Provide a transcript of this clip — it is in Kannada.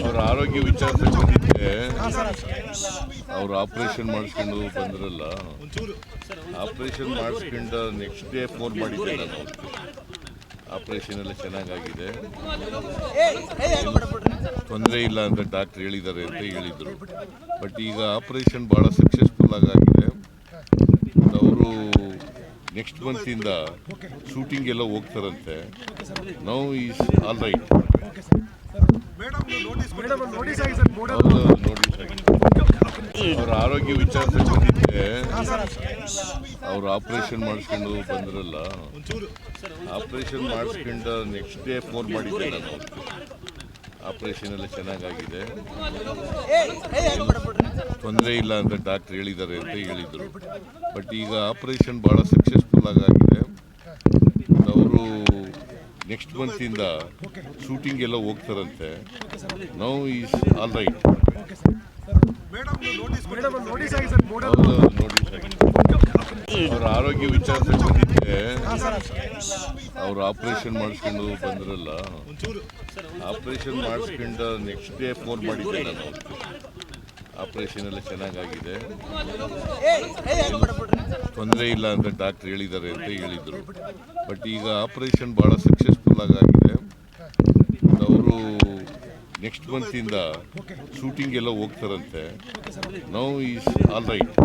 ಅವ್ರ ಆರೋಗ್ಯ ವಿಚಾರ ಬಂದಿದ್ದೆ ಅವ್ರು ಆಪರೇಷನ್ ಮಾಡಿಸ್ಕೊಂಡು ಬಂದ್ರಲ್ಲ. ಆಪರೇಷನ್ ಮಾಡಿಸ್ಕೊಂಡ ನೆಕ್ಸ್ಟ್ ಡೇ ಫೋನ್ ಮಾಡಿದ್ದೆ ನಾನು. ಆಪರೇಷನ್ ಎಲ್ಲ ಚೆನ್ನಾಗಾಗಿದೆ. ತೊಂದರೆ ಇಲ್ಲ ಅಂತ ಡಾಕ್ಟ್ರ್ ಹೇಳಿದ್ದಾರೆ ಅಂತ ಹೇಳಿದರು. ಬಟ್ ಈಗ ಆಪರೇಷನ್ ಭಾಳ ಸಕ್ಸಸ್ಫುಲ್ ಆಗಾಗಿದೆ. ಅವರು ನೆಕ್ಸ್ಟ್ ಮಂತಿಂದ ಶೂಟಿಂಗ್ ಎಲ್ಲ ಹೋಗ್ತಾರಂತೆ. ನಾವು ಈಸ್ ಆಲ್ ರೈಟ್ ಅವ್ರ ಆರೋಗ್ಯ ವಿಚಾರ ಅವ್ರು ಆಪರೇಷನ್ ಮಾಡಿಸ್ಕೊಂಡು ಬಂದ್ರಲ್ಲ. ಆಪರೇಷನ್ ಮಾಡಿಸ್ಕೊಂಡು ನೆಕ್ಸ್ಟ್ ಡೇ ಫೋನ್ ಮಾಡಿದ್ದೆ ನಾನು ಆಪರೇಷನ್ ಎಲ್ಲ ಚೆನ್ನಾಗಾಗಿದೆ. ತೊಂದರೆ ಇಲ್ಲ ಅಂತ ಡಾಕ್ಟರ್ ಹೇಳಿದ್ದಾರೆ ಅಂತ ಹೇಳಿದರು. ಬಟ್ ಈಗ ಆಪರೇಷನ್ ಭಾಳ ಸಕ್ಸಸ್ಫುಲ್ ಆಗಿದೆ ಅವರು ನೆಕ್ಸ್ಟ್ ಮಂತಿಂದ ಶೂಟಿಂಗ್ ಎಲ್ಲ ಹೋಗ್ತಾರಂತೆ. ನಾವು ಈಸ್ ಆಲ್ ರೈಟ್ ಅವ್ರ ಆರೋಗ್ಯ ವಿಚಾರ ಅವ್ರ ಅವ್ರು ಆಪರೇಷನ್ ಮಾಡಿಸ್ಕೊಂಡು ಬಂದ್ರಲ್ಲ. ಆಪರೇಷನ್ ಮಾಡಿಸ್ಕೊಂಡು ನೆಕ್ಸ್ಟ್ ಡೇ ಫೋನ್ ಮಾಡಿದ್ದೆ ನಾನು ಆಪರೇಷನ್ ಎಲ್ಲ ಚೆನ್ನಾಗಾಗಿದೆ. ತೊಂದರೆ ಇಲ್ಲ ಅಂತ ಡಾಕ್ಟ್ರ್ ಹೇಳಿದ್ದಾರೆ ಅಂತ ಹೇಳಿದರು. ಬಟ್ ಈಗ ಆಪರೇಷನ್ ಭಾಳ ಸಕ್ಸಸ್ಫುಲ್ ಆಗಿದೆ ಅವರು ನೆಕ್ಸ್ಟ್ ಮಂತಿಂದ ಶೂಟಿಂಗ್ ಎಲ್ಲ ಹೋಗ್ತಾರಂತೆ. ನಾವು ಈಸ್ ಆಲ್ ರೈಟ್